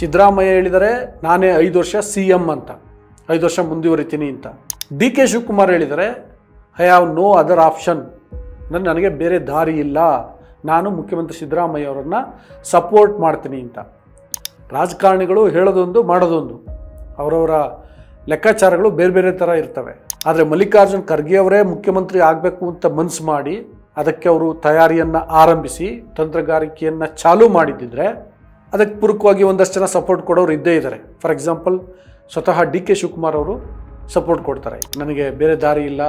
ಸಿದ್ದರಾಮಯ್ಯ ಹೇಳಿದರೆ ನಾನೇ ಐದು ವರ್ಷ ಸಿ ಎಂ ಅಂತ, ಐದು ವರ್ಷ ಮುಂದುವರಿತೀನಿ ಅಂತ. ಡಿ ಕೆ ಶಿವಕುಮಾರ್ ಹೇಳಿದರೆ I have no other option ನನ್ನ ನನಗೆ ಬೇರೆ ದಾರಿ ಇಲ್ಲ. ನಾನು ಮುಖ್ಯಮಂತ್ರಿ ಸಿದ್ದರಾಮಯ್ಯ ಅವರನ್ನು ಸಪೋರ್ಟ್ ಮಾಡ್ತೀನಿ ಅಂತ. ರಾಜಕಾರಣಿಗಳು ಹೇಳೋದೊಂದು ಮಾಡೋದೊಂದು. ಅವರವರ ಲೆಕ್ಕಾಚಾರಗಳು ಬೇರೆ ಬೇರೆ ಥರ ಇರ್ತವೆ. ಆದರೆ ಮಲ್ಲಿಕಾರ್ಜುನ್ ಖರ್ಗೆ ಅವರೇ ಮುಖ್ಯಮಂತ್ರಿ ಆಗಬೇಕು ಅಂತ ಮನಸ್ಸು ಮಾಡಿ ಅದಕ್ಕೆ ಅವರು ತಯಾರಿಯನ್ನು ಆರಂಭಿಸಿ, ತಂತ್ರಗಾರಿಕೆಯನ್ನು ಚಾಲೂ ಮಾಡಿದ್ದಿದ್ರೆ ಅದಕ್ಕೆ ಪೂರಕವಾಗಿ ಒಂದಷ್ಟು ಜನ ಸಪೋರ್ಟ್ ಕೊಡೋರು ಇದ್ದೇ ಇದ್ದಾರೆ ಫಾರ್ ಎಕ್ಸಾಂಪಲ್ ಸ್ವತಃ ಡಿ ಕೆ ಶಿವಕುಮಾರ್ ಅವರು ಸಪೋರ್ಟ್ ಕೊಡ್ತಾರೆ. ನನಗೆ ಬೇರೆ ದಾರಿ ಇಲ್ಲ,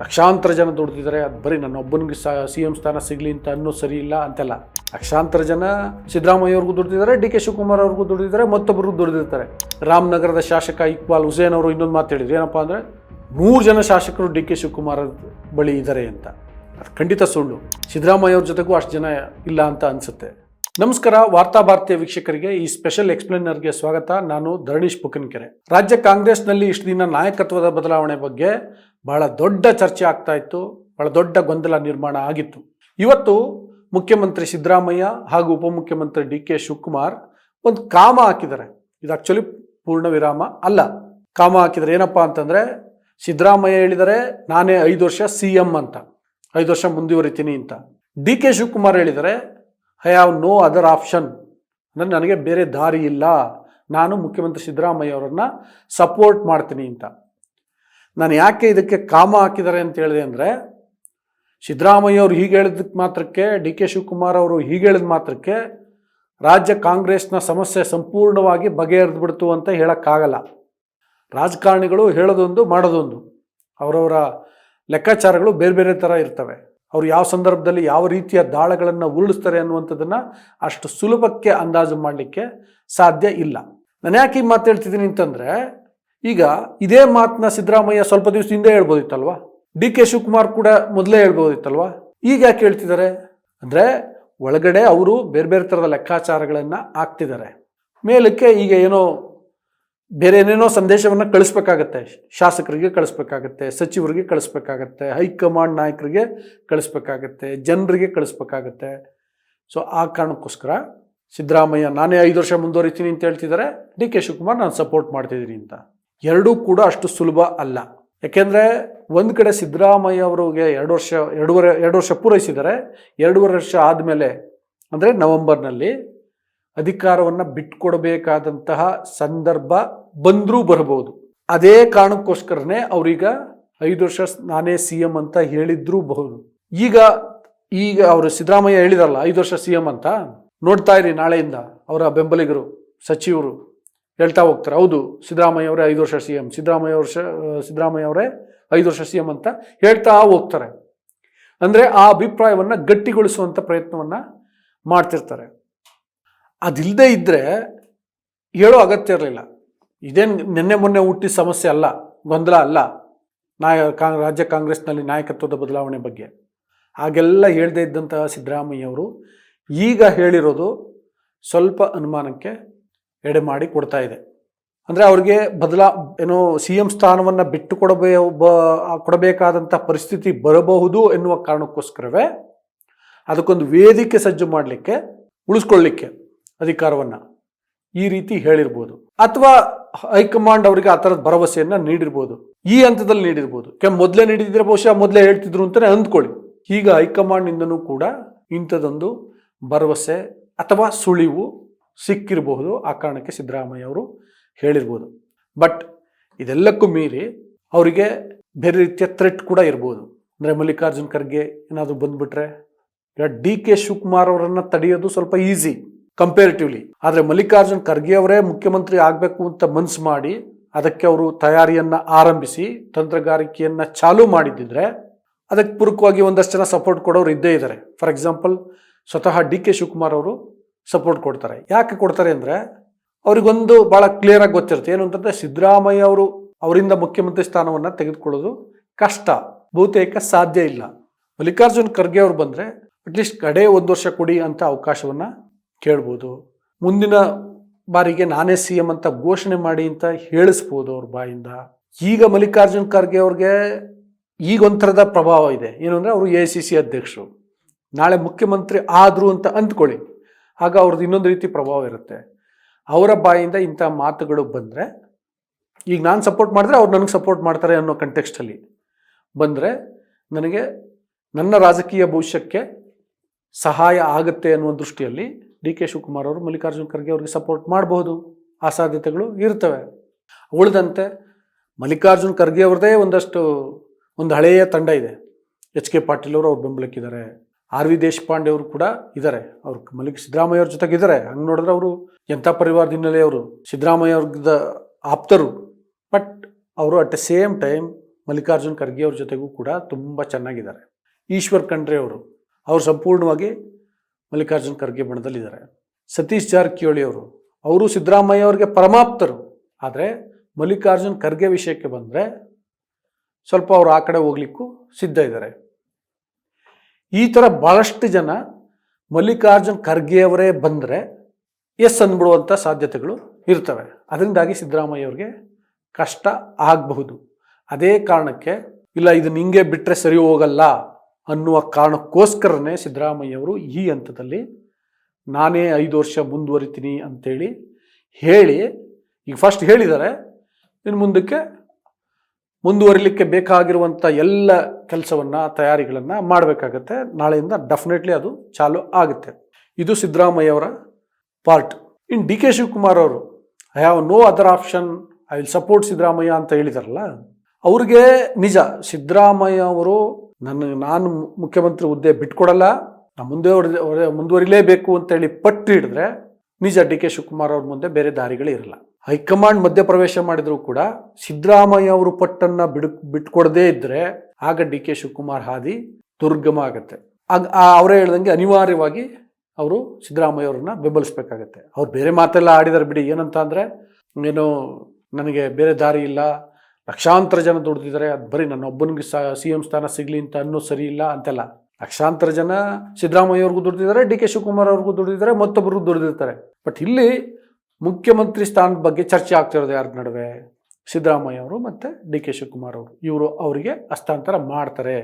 ಲಕ್ಷಾಂತರ ಜನ ದುಡ್ದಿದ್ದಾರೆ, ಅದು ಬರೀ ನನ್ನ ಒಬ್ಬನಿಗೆ ಸಿ ಎಂ ಸ್ಥಾನ ಸಿಗಲಿ ಅಂತ ಅನ್ನೋ ಸರಿ ಇಲ್ಲ ಅಂತೆಲ್ಲ. ಲಕ್ಷಾಂತರ ಜನ ಸಿದ್ದರಾಮಯ್ಯ ಅವ್ರಿಗೂ ದುಡ್ದಿದ್ದಾರೆ, ಡಿ ಕೆ ಶಿವಕುಮಾರ್ ಅವ್ರಿಗೂ ದುಡ್ದಿದ್ದಾರೆ ಮತ್ತೊಬ್ಬರಿಗೂ ದುಡ್ದಿರ್ತಾರೆ. ರಾಮನಗರದ ಶಾಸಕ ಇಕ್ಬಾಲ್ ಹುಸೇನ್ ಅವರು ಇನ್ನೊಂದು ಮಾತು ಹೇಳಿದ್ರು. ಏನಪ್ಪ ಅಂದರೆ, ನೂರು ಜನ ಶಾಸಕರು ಡಿ ಕೆ ಶಿವಕುಮಾರ್ ಬಳಿ ಇದ್ದಾರೆ ಅಂತ. ಅದು ಖಂಡಿತ ಸುಳ್ಳು. ಸಿದ್ದರಾಮಯ್ಯ ಅವ್ರ ಜೊತೆಗೂ ಅಷ್ಟು ಜನ ಇಲ್ಲ ಅಂತ ಅನಿಸುತ್ತೆ. ನಮಸ್ಕಾರ, ವಾರ್ತಾ ಭಾರತೀಯ ವೀಕ್ಷಕರಿಗೆ, ಈ ಸ್ಪೆಷಲ್ ಎಕ್ಸ್ಪ್ಲೇನರ್ಗೆ ಸ್ವಾಗತ. ನಾನು ಧರಣೀಶ್ ಪುಕನ್ಕೆರೆ. ರಾಜ್ಯ ಕಾಂಗ್ರೆಸ್ನಲ್ಲಿ ಇಷ್ಟು ದಿನ ನಾಯಕತ್ವದ ಬದಲಾವಣೆ ಬಗ್ಗೆ ಬಹಳ ದೊಡ್ಡ ಚರ್ಚೆ ಆಗ್ತಾ ಇತ್ತು, ಬಹಳ ದೊಡ್ಡ ಗೊಂದಲ ನಿರ್ಮಾಣ ಆಗಿತ್ತು. ಇವತ್ತು ಮುಖ್ಯಮಂತ್ರಿ ಸಿದ್ದರಾಮಯ್ಯ ಹಾಗೂ ಉಪಮುಖ್ಯಮಂತ್ರಿ ಡಿ ಕೆ ಶಿವಕುಮಾರ್ ಒಂದು ಕಾಮ ಹಾಕಿದ್ದಾರೆ. ಇದು ಆಕ್ಚುಲಿ ಪೂರ್ಣ ವಿರಾಮ ಅಲ್ಲ. ಕಾಮ ಹಾಕಿದರೆ ಏನಪ್ಪಾ ಅಂತಂದರೆ, ಸಿದ್ದರಾಮಯ್ಯ ಹೇಳಿದರೆ, ನಾನೇ ಐದು ವರ್ಷ ಸಿ ಎಂ ಅಂತ, ಐದು ವರ್ಷ ಮುಂದುವರಿತೀನಿ ಅಂತ. ಡಿ ಕೆ ಶಿವಕುಮಾರ್ ಹೇಳಿದರೆ I have no other option ಅಂದರೆ ನನಗೆ ಬೇರೆ ದಾರಿ ಇಲ್ಲ. ನಾನು ಮುಖ್ಯಮಂತ್ರಿ ಸಿದ್ದರಾಮಯ್ಯ ಅವರನ್ನು ಸಪೋರ್ಟ್ ಮಾಡ್ತೀನಿ ಅಂತ. ನಾನು ಯಾಕೆ ಇದಕ್ಕೆ ಕಾಮ ಹಾಕಿದ್ದಾರೆ ಅಂತ ಹೇಳಿದೆ ಅಂದರೆ, ಸಿದ್ದರಾಮಯ್ಯ ಅವರು ಹೀಗೆ ಹೇಳಿದಕ್ಕೆ ಮಾತ್ರಕ್ಕೆ, ಡಿ ಕೆ ಶಿವಕುಮಾರ್ ಅವರು ಹೀಗೆ ಹೇಳಿದ ಮಾತ್ರಕ್ಕೆ ರಾಜ್ಯ ಕಾಂಗ್ರೆಸ್ನ ಸಮಸ್ಯೆ ಸಂಪೂರ್ಣವಾಗಿ ಬಗೆಹರಿದು ಬಿಡ್ತು ಅಂತ ಹೇಳೋಕ್ಕಾಗಲ್ಲ. ರಾಜಕಾರಣಿಗಳು ಹೇಳೋದೊಂದು ಮಾಡೋದೊಂದು. ಅವರವರ ಲೆಕ್ಕಾಚಾರಗಳು ಬೇರೆ ಬೇರೆ ಥರ ಇರ್ತವೆ. ಅವ್ರು ಯಾವ ಸಂದರ್ಭದಲ್ಲಿ ಯಾವ ರೀತಿಯ ದಾಳಗಳನ್ನು ಉರುಳಿಸ್ತಾರೆ ಅನ್ನುವಂಥದ್ದನ್ನು ಅಷ್ಟು ಸುಲಭಕ್ಕೆ ಅಂದಾಜು ಮಾಡಲಿಕ್ಕೆ ಸಾಧ್ಯ ಇಲ್ಲ. ನಾನು ಯಾಕೆ ಈ ಮಾತು ಹೇಳ್ತಿದ್ದೀನಿ ಅಂತಂದರೆ, ಈಗ ಇದೇ ಮಾತನ್ನ ಸಿದ್ದರಾಮಯ್ಯ ಸ್ವಲ್ಪ ದಿವಸ ಹಿಂದೆ ಹೇಳ್ಬೋದಿತ್ತಲ್ವಾ? ಡಿ ಕೆ ಶಿವಕುಮಾರ್ ಕೂಡ ಮೊದಲೇ ಹೇಳ್ಬೋದಿತ್ತಲ್ವ? ಈಗ ಯಾಕೆ ಹೇಳ್ತಿದ್ದಾರೆ? ಅಂದರೆ ಒಳಗಡೆ ಅವರು ಬೇರೆ ಬೇರೆ ಥರದ ಲೆಕ್ಕಾಚಾರಗಳನ್ನು ಹಾಕ್ತಿದ್ದಾರೆ. ಮೇಲಕ್ಕೆ ಈಗ ಏನೋ ಬೇರೆ ಏನೇನೋ ಸಂದೇಶವನ್ನು ಕಳಿಸ್ಬೇಕಾಗತ್ತೆ. ಶಾಸಕರಿಗೆ ಕಳಿಸ್ಬೇಕಾಗತ್ತೆ, ಸಚಿವರಿಗೆ ಕಳಿಸ್ಬೇಕಾಗತ್ತೆ, ಹೈಕಮಾಂಡ್ ನಾಯಕರಿಗೆ ಕಳಿಸ್ಬೇಕಾಗತ್ತೆ, ಜನರಿಗೆ ಕಳಿಸ್ಬೇಕಾಗತ್ತೆ. ಸೊ ಆ ಕಾರಣಕ್ಕೋಸ್ಕರ ಸಿದ್ದರಾಮಯ್ಯ, ನಾನೇ ಐದು ವರ್ಷ ಮುಂದುವರಿತೀನಿ ಅಂತ ಹೇಳ್ತಿದ್ದಾರೆ. ಡಿ ಕೆ ಶಿವಕುಮಾರ್, ನಾನು ಸಪೋರ್ಟ್ ಮಾಡ್ತಿದ್ದೀನಿ ಅಂತ. ಎರಡೂ ಕೂಡ ಅಷ್ಟು ಸುಲಭ ಅಲ್ಲ. ಯಾಕೆಂದರೆ ಒಂದು ಕಡೆ ಸಿದ್ದರಾಮಯ್ಯ ಅವರಿಗೆ ಎರಡು ವರ್ಷ, ಎರಡೂವರೆ, ಎರಡು ವರ್ಷ ಪೂರೈಸಿದ್ದಾರೆ. ಎರಡೂವರೆ ವರ್ಷ ಆದಮೇಲೆ, ಅಂದರೆ ನವೆಂಬರ್ನಲ್ಲಿ ಅಧಿಕಾರವನ್ನು ಬಿಟ್ಕೊಡಬೇಕಾದಂತಹ ಸಂದರ್ಭ ಬಂದರೂ ಬರಬಹುದು ಅದೇ ಕಾರಣಕ್ಕೋಸ್ಕರನೇ ಅವರೀಗ ಐದು ವರ್ಷ ನಾನೇ ಸಿ ಎಂ ಅಂತ ಹೇಳಿದ್ರೂ ಬಹುದು. ಈಗ ಈಗ ಅವರು ಸಿದ್ದರಾಮಯ್ಯ ಹೇಳಿದಾರಲ್ಲ, ಐದು ವರ್ಷ ಸಿ ಎಂ ಅಂತ? ನೋಡ್ತಾ ಇರಿ ನಾಳೆಯಿಂದ ಅವರ ಬೆಂಬಲಿಗರು, ಸಚಿವರು ಹೇಳ್ತಾ ಹೋಗ್ತಾರೆ. ಹೌದು, ಸಿದ್ದರಾಮಯ್ಯ ಅವರೇ ಐದು ವರ್ಷ ಸಿ ಎಂ, ಸಿದ್ದರಾಮಯ್ಯ ವರ್ಷ, ಸಿದ್ದರಾಮಯ್ಯ ಅವರೇ ಐದು ವರ್ಷ ಸಿ ಎಂ ಅಂತ ಹೇಳ್ತಾ ಹೋಗ್ತಾರೆ. ಅಂದರೆ ಆ ಅಭಿಪ್ರಾಯವನ್ನು ಗಟ್ಟಿಗೊಳಿಸುವಂಥ ಪ್ರಯತ್ನವನ್ನು ಮಾಡ್ತಿರ್ತಾರೆ. ಅದಿಲ್ಲದೆ ಇದ್ದರೆ ಹೇಳೋ ಅಗತ್ಯ ಇರಲಿಲ್ಲ. ಇದೇನು ನಿನ್ನೆ ಮೊನ್ನೆ ಹುಟ್ಟಿದ ಸಮಸ್ಯೆ ಅಲ್ಲ, ಗೊಂದಲ ಅಲ್ಲ, ನಾಯ ಕಾಂಗ್, ರಾಜ್ಯ ಕಾಂಗ್ರೆಸ್ನಲ್ಲಿ ನಾಯಕತ್ವದ ಬದಲಾವಣೆ ಬಗ್ಗೆ. ಹಾಗೆಲ್ಲ ಹೇಳದೇ ಇದ್ದಂತಹ ಸಿದ್ದರಾಮಯ್ಯ ಅವರು ಈಗ ಹೇಳಿರೋದು ಸ್ವಲ್ಪ ಅನುಮಾನಕ್ಕೆ ಎಡೆ ಮಾಡಿ ಕೊಡ್ತಾ ಇದೆ. ಅಂದರೆ ಅವ್ರಿಗೆ ಬದಲಾ, ಏನು ಸಿ ಎಂ ಸ್ಥಾನವನ್ನು ಬಿಟ್ಟು ಕೊಡಬೇ, ಬ, ಕೊಡಬೇಕಾದಂಥ ಪರಿಸ್ಥಿತಿ ಬರಬಹುದು ಎನ್ನುವ ಕಾರಣಕ್ಕೋಸ್ಕರವೇ ಅದಕ್ಕೊಂದು ವೇದಿಕೆ ಸಜ್ಜು ಮಾಡಲಿಕ್ಕೆ, ಉಳಿಸ್ಕೊಳ್ಳಿಕ್ಕೆ ಅಧಿಕಾರವನ್ನು ಈ ರೀತಿ ಹೇಳಿರ್ಬೋದು. ಅಥವಾ ಹೈಕಮಾಂಡ್ ಅವರಿಗೆ ಆ ಥರದ ಭರವಸೆಯನ್ನು ನೀಡಿರ್ಬೋದು. ಈ ಹಂತದಲ್ಲಿ ನೀಡಿರ್ಬೋದು. ಕೆ ಮೊದಲೇ ನೀಡಿದ್ರೆ ಬಹುಶಃ ಮೊದಲೇ ಹೇಳ್ತಿದ್ರು ಅಂತಲೇ ಅಂದ್ಕೊಳ್ಳಿ. ಈಗ ಹೈಕಮಾಂಡ್ನಿಂದನೂ ಕೂಡ ಇಂಥದೊಂದು ಭರವಸೆ ಅಥವಾ ಸುಳಿವು ಸಿಕ್ಕಿರಬಹುದು ಆ ಕಾರಣಕ್ಕೆ ಸಿದ್ದರಾಮಯ್ಯ ಅವರು ಹೇಳಿರ್ಬೋದು. ಬಟ್ ಇದೆಲ್ಲಕ್ಕೂ ಮೀರಿ ಅವರಿಗೆ ಬೇರೆ ರೀತಿಯ ಥ್ರೆಟ್ ಕೂಡ ಇರ್ಬೋದು. ಅಂದರೆ ಮಲ್ಲಿಕಾರ್ಜುನ್ ಖರ್ಗೆ ಏನಾದರೂ ಬಂದುಬಿಟ್ರೆ ಡಿ ಕೆ ಶಿವಕುಮಾರ್ ಅವರನ್ನು ತಡೆಯೋದು ಸ್ವಲ್ಪ ಈಸಿ. ಕಂಪೇರಿಟಿವ್ಲಿ ಆದರೆ ಮಲ್ಲಿಕಾರ್ಜುನ್ ಖರ್ಗೆ ಅವರೇ ಮುಖ್ಯಮಂತ್ರಿ ಆಗಬೇಕು ಅಂತ ಮನಸ್ಸು ಮಾಡಿ ಅದಕ್ಕೆ ಅವರು ತಯಾರಿಯನ್ನು ಆರಂಭಿಸಿ, ತಂತ್ರಗಾರಿಕೆಯನ್ನು ಚಾಲೂ ಮಾಡಿದ್ದಿದ್ರೆ ಅದಕ್ಕೆ ಪೂರಕವಾಗಿ ಒಂದಷ್ಟು ಜನ ಸಪೋರ್ಟ್ ಕೊಡೋರು ಇದ್ದೇ ಇದ್ದಾರೆ ಫಾರ್ ಎಕ್ಸಾಂಪಲ್ ಸ್ವತಃ ಡಿ ಕೆ ಶಿವಕುಮಾರ್ ಅವರು ಸಪೋರ್ಟ್ ಕೊಡ್ತಾರೆ. ಯಾಕೆ ಕೊಡ್ತಾರೆ ಅಂದರೆ ಅವರಿಗೊಂದು ಭಾಳ ಕ್ಲಿಯರಾಗಿ ಗೊತ್ತಿರುತ್ತೆ. ಏನು ಅಂತಂದರೆ ಸಿದ್ದರಾಮಯ್ಯ ಅವರು ಅವರಿಂದ ಮುಖ್ಯಮಂತ್ರಿ ಸ್ಥಾನವನ್ನು ತೆಗೆದುಕೊಳ್ಳೋದು ಕಷ್ಟ. ಬಹುತೇಕ ಸಾಧ್ಯ ಇಲ್ಲ. ಮಲ್ಲಿಕಾರ್ಜುನ್ ಖರ್ಗೆ ಅವರು ಬಂದರೆ ಅಟ್ಲೀಸ್ಟ್ ಕಡೆ ಒಂದು ವರ್ಷ ಕೊಡಿ ಅಂತ ಅವಕಾಶವನ್ನು ಕೇಳ್ಬೋದು. ಮುಂದಿನ ಬಾರಿಗೆ ನಾನೇ ಸಿ ಎಂ ಅಂತ ಘೋಷಣೆ ಮಾಡಿ ಅಂತ ಹೇಳಿಸ್ಬೋದು ಅವ್ರ ಬಾಯಿಂದ. ಈಗ ಮಲ್ಲಿಕಾರ್ಜುನ್ ಖರ್ಗೆ ಅವ್ರಿಗೆ ಈಗ ಒಂಥರದ ಪ್ರಭಾವ ಇದೆ. ಏನು ಅಂದರೆ ಅವರು ಎ ಸಿ ಸಿ ಅಧ್ಯಕ್ಷರು. ನಾಳೆ ಮುಖ್ಯಮಂತ್ರಿ ಆದರು ಅಂತ ಅಂದ್ಕೊಳ್ಳಿ. ಆಗ ಅವ್ರದ್ದು ಇನ್ನೊಂದು ರೀತಿ ಪ್ರಭಾವ ಇರುತ್ತೆ. ಅವರ ಬಾಯಿಂದ ಇಂಥ ಮಾತುಗಳು ಬಂದರೆ, ಈಗ ನಾನು ಸಪೋರ್ಟ್ ಮಾಡಿದ್ರೆ ಅವ್ರು ನನಗೆ ಸಪೋರ್ಟ್ ಮಾಡ್ತಾರೆ ಅನ್ನೋ ಕಂಟೆಕ್ಸ್ಟಲ್ಲಿ ಬಂದರೆ ನನಗೆ ನನ್ನ ರಾಜಕೀಯ ಭವಿಷ್ಯಕ್ಕೆ ಸಹಾಯ ಆಗುತ್ತೆ ಅನ್ನುವ ದೃಷ್ಟಿಯಲ್ಲಿ ಡಿ ಕೆ ಶಿವಕುಮಾರ್ ಅವರು, ಮಲ್ಲಿಕಾರ್ಜುನ್ ಖರ್ಗೆ ಅವ್ರಿಗೆ ಸಪೋರ್ಟ್ ಮಾಡಬಹುದು ಆ ಸಾಧ್ಯತೆಗಳು ಇರ್ತವೆ. ಉಳಿದಂತೆ ಮಲ್ಲಿಕಾರ್ಜುನ್ ಖರ್ಗೆ ಅವ್ರದ್ದೇ ಒಂದಷ್ಟು, ಒಂದು ಹಳೆಯ ತಂಡ ಇದೆ. ಎಚ್ ಕೆ ಪಾಟೀಲ್ ಅವರು ಅವ್ರು ಬೆಂಬಲಕ್ಕಿದ್ದಾರೆ. ಆರ್ ವಿ ದೇಶಪಾಂಡೆ ಅವರು ಕೂಡ ಇದ್ದಾರೆ. ಅವ್ರು ಮಲ್ಲಿಕ್ ಸಿದ್ದರಾಮಯ್ಯ ಅವ್ರ ಜೊತೆಗೆ ಇದ್ದಾರೆ ಹಂಗೆ ನೋಡಿದ್ರೆ ಅವರು ಎಂಥ ಪರಿವಾರದ ಹಿನ್ನೆಲೆಯವರು ಸಿದ್ದರಾಮಯ್ಯ ಅವ್ರದ ಆಪ್ತರು. ಬಟ್ ಅವರು at the same time Mallikarjun Kharge ಅವ್ರ ಜೊತೆಗೂ ಕೂಡ ತುಂಬ ಚೆನ್ನಾಗಿದ್ದಾರೆ. ಈಶ್ವರ್ ಖಂಡ್ರೆ ಅವರು. ಅವರು ಸಂಪೂರ್ಣವಾಗಿ ಮಲ್ಲಿಕಾರ್ಜುನ್ ಖರ್ಗೆ ಬಣದಲ್ಲಿದ್ದಾರೆ. ಸತೀಶ್ ಜಾರಕಿಹೊಳಿ ಅವರು ಅವರು ಸಿದ್ದರಾಮಯ್ಯ ಅವರಿಗೆ ಪರಮಾಪ್ತರು. ಆದರೆ ಮಲ್ಲಿಕಾರ್ಜುನ್ ಖರ್ಗೆ ವಿಷಯಕ್ಕೆ ಬಂದರೆ ಸ್ವಲ್ಪ ಅವರು ಆ ಕಡೆ ಹೋಗ್ಲಿಕ್ಕೂ ಸಿದ್ಧ ಇದ್ದಾರೆ. ಈ ಥರ ಭಾಳಷ್ಟು ಜನ ಮಲ್ಲಿಕಾರ್ಜುನ್ ಖರ್ಗೆಯವರೇ ಬಂದರೆ ಎಸ್ ಅಂದ್ಬಿಡುವಂಥ ಸಾಧ್ಯತೆಗಳು ಇರ್ತವೆ. ಅದರಿಂದಾಗಿ ಸಿದ್ದರಾಮಯ್ಯ ಅವ್ರಿಗೆ ಕಷ್ಟ ಆಗಬಹುದು. ಅದೇ ಕಾರಣಕ್ಕೆ, ಇಲ್ಲ ಇದನ್ನ ಹಿಂಗೆ ಬಿಟ್ಟರೆ ಸರಿ ಹೋಗಲ್ಲ. ಅನ್ನುವ ಕಾರಣಕ್ಕೋಸ್ಕರನೇ ಸಿದ್ದರಾಮಯ್ಯವರು ಈ ಹಂತದಲ್ಲಿ ನಾನೇ ಐದು ವರ್ಷ ಮುಂದುವರಿತೀನಿ ಅಂತೇಳಿ ಹೇಳಿ, ಈಗ ಫಸ್ಟ್ ಹೇಳಿದ್ದಾರೆ, ಇನ್ನು ಮುಂದಕ್ಕೆ ಮುಂದುವರಿಲಿಕ್ಕೆ ಬೇಕಾಗಿರುವಂಥ ಎಲ್ಲ ಕೆಲಸವನ್ನು, ತಯಾರಿಗಳನ್ನು ಮಾಡಬೇಕಾಗತ್ತೆ. ನಾಳೆಯಿಂದ ಡೆಫಿನೆಟ್ಲಿ ಅದು ಚಾಲು ಆಗುತ್ತೆ. ಇದು ಸಿದ್ದರಾಮಯ್ಯವರ ಪಾರ್ಟ್ ಇನ್ನು ಡಿ ಕೆ ಶಿವಕುಮಾರ್ ಅವರು I have no other option I will support Siddaramaiah ಅಂತ ಹೇಳಿದಾರಲ್ಲ, ಅವ್ರಿಗೆ ನಿಜ, ಸಿದ್ದರಾಮಯ್ಯ ಅವರು ನನ್ನ ನಾನು ಮುಖ್ಯಮಂತ್ರಿ ಹುದ್ದೆ ಬಿಟ್ಕೊಡಲ್ಲ, ನಾ ಮುಂದೆ ಮುಂದುವರಿಲೇಬೇಕು ಅಂತೇಳಿ ಪಟ್ಟು ಹಿಡಿದ್ರೆ ನಿಜ ಡಿ ಕೆ ಶಿವಕುಮಾರ್ ಅವ್ರ ಮುಂದೆ ಬೇರೆ ದಾರಿಗಳೇ ಇರಲ್ಲ. ಹೈಕಮಾಂಡ್ ಮಧ್ಯಪ್ರವೇಶ ಮಾಡಿದರೂ ಕೂಡ ಸಿದ್ದರಾಮಯ್ಯ ಅವರು ಪಟ್ಟನ್ನ ಬಿಡು, ಬಿಟ್ಕೊಡದೇ ಇದ್ದರೆ ಆಗ ಡಿ ಕೆ ಶಿವಕುಮಾರ್ ಹಾದಿ ದುರ್ಗಮ ಆಗುತ್ತೆ. ಅವರೇ ಹೇಳ್ದಂಗೆ ಅನಿವಾರ್ಯವಾಗಿ ಅವರು ಸಿದ್ದರಾಮಯ್ಯ ಅವ್ರನ್ನ ಬೆಂಬಲಿಸ್ಬೇಕಾಗತ್ತೆ. ಅವ್ರು ಬೇರೆ ಮಾತೆಲ್ಲ ಆಡಿದಾರೆ ಬಿಡಿ, ಏನಂತ ಅಂದರೆ, ಏನು, ನನಗೆ ಬೇರೆ ದಾರಿ ಇಲ್ಲ ಲಕ್ಷಾಂತರ ಜನ ದುಡ್ದಿದ್ದಾರೆ, ಅದು ಬರೀ ನನ್ನ ಒಬ್ಬನಿಗೆ ಸಿ ಎಂ ಸ್ಥಾನ ಸಿಗಲಿ ಅಂತ ಅನ್ನೋ ಸರಿ ಇಲ್ಲ ಅಂತೆಲ್ಲ. ಲಕ್ಷಾಂತರ ಜನ ಸಿದ್ದರಾಮಯ್ಯ ಅವ್ರಿಗೂ ದುಡ್ದಿದ್ದಾರೆ, ಡಿ ಕೆ ಶಿವಕುಮಾರ್ ಅವ್ರಿಗೂ ದುಡ್ದಿದ್ದಾರೆ ಮತ್ತೊಬ್ಬರಿಗೂ ದುಡ್ದಿರ್ತಾರೆ. ಬಟ್ ಇಲ್ಲಿ ಮುಖ್ಯಮಂತ್ರಿ ಸ್ಥಾನದ ಬಗ್ಗೆ ಚರ್ಚೆ ಆಗ್ತಿರೋದು ಯಾರ ನಡುವೆ? ಸಿದ್ದರಾಮಯ್ಯ ಅವರು ಮತ್ತು ಡಿ ಕೆ ಶಿವಕುಮಾರ್ ಅವರು. ಇವರು ಅವರಿಗೆ ಹಸ್ತಾಂತರ ಮಾಡ್ತಾರೆ.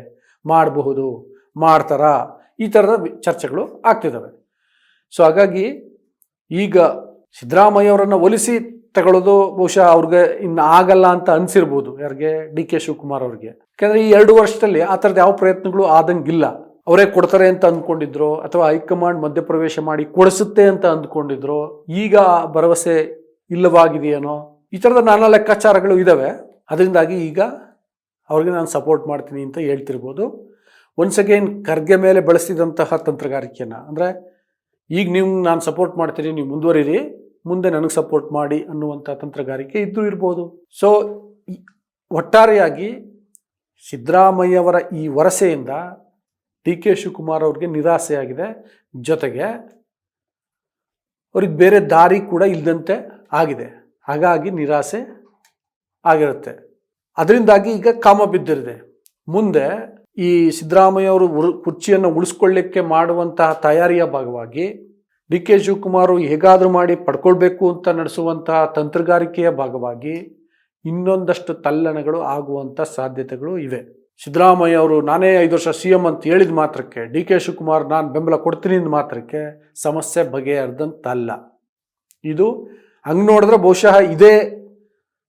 ಮಾಡಬಹುದು, ಮಾಡ್ತಾರಾ? ಈ ಥರದ ಚರ್ಚೆಗಳು ಆಗ್ತಿದ್ದಾವೆ ಸೊ ಹಾಗಾಗಿ ಈಗ ಸಿದ್ದರಾಮಯ್ಯ ಅವರನ್ನು ಒಲಿಸಿ ತಗೊಳ್ಳೋದು ಬಹುಶಃ ಅವ್ರಿಗೆ ಇನ್ನು ಆಗಲ್ಲ ಅಂತ ಅನಿಸಿರ್ಬೋದು ಯಾರಿಗೆ? ಡಿ ಕೆ ಶಿವಕುಮಾರ್ ಅವ್ರಿಗೆ. ಯಾಕಂದರೆ ಈ ಎರಡು ವರ್ಷದಲ್ಲಿ ಆ ಥರದ ಯಾವ ಪ್ರಯತ್ನಗಳು ಆದಂಗಿಲ್ಲ. ಅವರೇ ಕೊಡ್ತಾರೆ ಅಂತ ಅಂದ್ಕೊಂಡಿದ್ರು, ಅಥವಾ ಹೈಕಮಾಂಡ್ ಮಧ್ಯಪ್ರವೇಶ ಮಾಡಿ ಕೊಡಿಸುತ್ತೆ ಅಂತ ಅಂದ್ಕೊಂಡಿದ್ರು, ಈಗ ಭರವಸೆ ಇಲ್ಲವಾಗಿದೆಯೇನೋ? ಈ ಥರದ ನಾನಾ ಲೆಕ್ಕಾಚಾರಗಳು ಇದ್ದಾವೆ ಅದರಿಂದಾಗಿ ಈಗ ಅವ್ರಿಗೆ ನಾನು ಸಪೋರ್ಟ್ ಮಾಡ್ತೀನಿ ಅಂತ ಹೇಳ್ತಿರ್ಬೋದು. ಒನ್ಸ್ ಅಗೇನ್ ಖರ್ಗೆ ಮೇಲೆ ಬಳಸಿದಂತಹ ತಂತ್ರಗಾರಿಕೆಯನ್ನು, ಅಂದರೆ ಈಗ ನೀವು, ನಾನು ಸಪೋರ್ಟ್ ಮಾಡ್ತೀನಿ, ನೀವು ಮುಂದುವರಿರಿ. ಮುಂದೆ ನನಗೆ ಸಪೋರ್ಟ್ ಮಾಡಿ ಅನ್ನುವಂಥ ತಂತ್ರಗಾರಿಕೆ ಇದ್ದು ಇರ್ಬೋದು. ಸೊ ಒಟ್ಟಾರೆಯಾಗಿ ಸಿದ್ದರಾಮಯ್ಯವರ ಈ ವರಸೆಯಿಂದ ಡಿ ಕೆ ಶಿವಕುಮಾರ್ ಅವ್ರಿಗೆ ನಿರಾಸೆಯಾಗಿದೆ. ಜೊತೆಗೆ ಅವ್ರಿಗೆ ಬೇರೆ ದಾರಿ ಕೂಡ ಇಲ್ಲದಂತೆ ಆಗಿದೆ. ಹಾಗಾಗಿ ನಿರಾಸೆ ಆಗಿರುತ್ತೆ. ಅದರಿಂದಾಗಿ ಈಗ ಕಾಮ ಬಿದ್ದಿರಿದೆ ಮುಂದೆ ಈ ಸಿದ್ದರಾಮಯ್ಯ ಅವರು ಕುರ್ಚಿಯನ್ನು ಉಳಿಸ್ಕೊಳ್ಳಿಕ್ಕೆ ಮಾಡುವಂತಹ ತಯಾರಿಯ ಭಾಗವಾಗಿ ಡಿ ಕೆ ಶಿವಕುಮಾರು ಹೇಗಾದರೂ ಮಾಡಿ ಪಡ್ಕೊಳ್ಬೇಕು ಅಂತ ನಡೆಸುವಂತಹ ತಂತ್ರಗಾರಿಕೆಯ ಭಾಗವಾಗಿ ಇನ್ನೊಂದಷ್ಟು ತಲ್ಲಣಗಳು ಆಗುವಂಥ ಸಾಧ್ಯತೆಗಳು ಇವೆ. ಸಿದ್ದರಾಮಯ್ಯ ಅವರು, ನಾನೇ ಐದು ವರ್ಷ ಸಿ ಎಂ ಅಂತ ಹೇಳಿದ ಮಾತ್ರಕ್ಕೆ, ಡಿ ಕೆ ಶಿವಕುಮಾರ್ ನಾನು ಬೆಂಬಲ ಕೊಡ್ತೀನಿ ಅಂದ ಮಾತ್ರಕ್ಕೆ ಸಮಸ್ಯೆ ಬಗೆಹರಿದಂತಲ್ಲ. ಇದು ಹಂಗೆ ನೋಡಿದ್ರೆ ಬಹುಶಃ ಇದೇ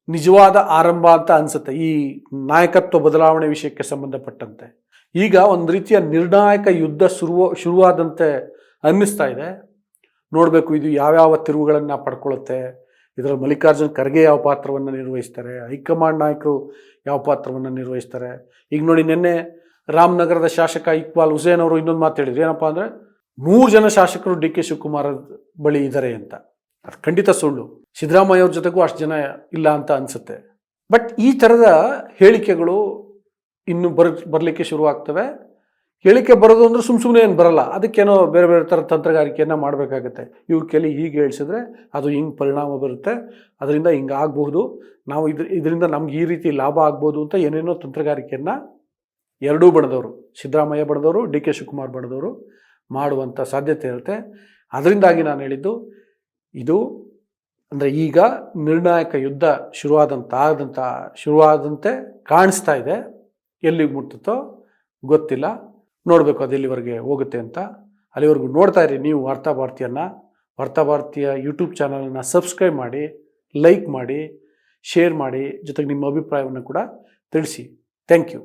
ನಿಜವಾದ ಆರಂಭ ಅಂತ ಅನಿಸುತ್ತೆ, ಈ ನಾಯಕತ್ವ ಬದಲಾವಣೆ ವಿಷಯಕ್ಕೆ ಸಂಬಂಧಪಟ್ಟಂತೆ. ಈಗ ಒಂದು ರೀತಿಯ ನಿರ್ಣಾಯಕ ಯುದ್ಧ ಶುರುವ ಶುರುವಾದಂತೆ ಅನ್ನಿಸ್ತಾ ಇದೆ. ನೋಡಬೇಕು ಇದು ಯಾವ್ಯಾವ ತಿರುವುಗಳನ್ನು ಪಡ್ಕೊಳ್ಳುತ್ತೆ. ಇದರಲ್ಲಿ ಮಲ್ಲಿಕಾರ್ಜುನ್ ಖರ್ಗೆ ಯಾವ ಪಾತ್ರವನ್ನು ನಿರ್ವಹಿಸ್ತಾರೆ, ಹೈಕಮಾಂಡ್ ನಾಯಕರು ಯಾವ ಪಾತ್ರವನ್ನು ನಿರ್ವಹಿಸ್ತಾರೆ. ಈಗ ನೋಡಿ ನಿನ್ನೆ ರಾಮನಗರದ ಶಾಸಕ ಇಕ್ಬಾಲ್ ಹುಸೇನ್ ಅವರು ಇನ್ನೊಂದು ಮಾತು ಹೇಳಿದ್ರು. ಏನಪ್ಪ ಅಂದರೆ, ನೂರು ಜನ ಶಾಸಕರು ಡಿ ಕೆ ಶಿವಕುಮಾರ್ ಬಳಿ ಇದ್ದಾರೆ ಅಂತ. ಅದು ಖಂಡಿತ ಸುಳ್ಳು. ಸಿದ್ದರಾಮಯ್ಯ ಅವ್ರ ಜೊತೆಗೂ ಅಷ್ಟು ಜನ ಇಲ್ಲ ಅಂತ ಅನಿಸುತ್ತೆ. ಬಟ್ ಈ ಥರದ ಹೇಳಿಕೆಗಳು ಇನ್ನು ಬರ್, ಬರಲಿಕ್ಕೆ ಶುರುವಾಗ್ತವೆ. ಹೇಳಿಕೆ ಬರೋದು ಅಂದರೆ ಸುಮ್ಮ ಸುಮ್ಮನೆ ಏನು ಬರಲ್ಲ. ಅದಕ್ಕೇನೋ ಬೇರೆ ಬೇರೆ ಥರ ತಂತ್ರಗಾರಿಕೆಯನ್ನು ಮಾಡಬೇಕಾಗತ್ತೆ. ಇವ್ರ ಕೆಲಿ ಹೀಗೆ ಹೇಳಿಸಿದ್ರೆ ಅದು ಹಿಂಗೆ ಪರಿಣಾಮ ಬರುತ್ತೆ. ಅದರಿಂದ ಹಿಂಗೆ ಆಗಬಹುದು. ನಾವು ಇದ್ರ, ಇದರಿಂದ ನಮ್ಗೆ ಈ ರೀತಿ ಲಾಭ ಆಗ್ಬೋದು ಅಂತ ಏನೇನೋ ತಂತ್ರಗಾರಿಕೆಯನ್ನು ಎರಡೂ ಬಣದವರು ಸಿದ್ದರಾಮಯ್ಯ ಬಣದವರು ಡಿ ಕೆ ಶಿವಕುಮಾರ್ ಬಣದವರು ಮಾಡುವಂಥ ಸಾಧ್ಯತೆ ಇರುತ್ತೆ. ಅದರಿಂದಾಗಿ ನಾನು ಹೇಳಿದ್ದು, ಇದು ಅಂದರೆ ಈಗ ನಿರ್ಣಾಯಕ ಯುದ್ಧ ಶುರುವಾದಂಥ ಆದಂಥ ಶುರುವಾದಂತೆ ಕಾಣಿಸ್ತಾ ಇದೆ. ಎಲ್ಲಿಗೆ ಮುಟ್ಟುತ್ತೋ ಗೊತ್ತಿಲ್ಲ. ನೋಡಬೇಕು ಅದು ಎಲ್ಲಿವರೆಗೆ ಹೋಗುತ್ತೆ ಅಂತ. ಅಲ್ಲಿವರೆಗೂ ನೋಡ್ತಾ ಇರಿ ನೀವು ವಾರ್ತಾ ಭಾರತಿಯನ್ನು. ವಾರ್ತಾ ಯೂಟ್ಯೂಬ್ ಚಾನಲನ್ನು ಸಬ್ಸ್ಕ್ರೈಬ್ ಮಾಡಿ ಲೈಕ್ ಮಾಡಿ ಶೇರ್ ಮಾಡಿ, ಜೊತೆಗೆ ನಿಮ್ಮ ಅಭಿಪ್ರಾಯವನ್ನು ಕೂಡ ತಿಳಿಸಿ. Thank you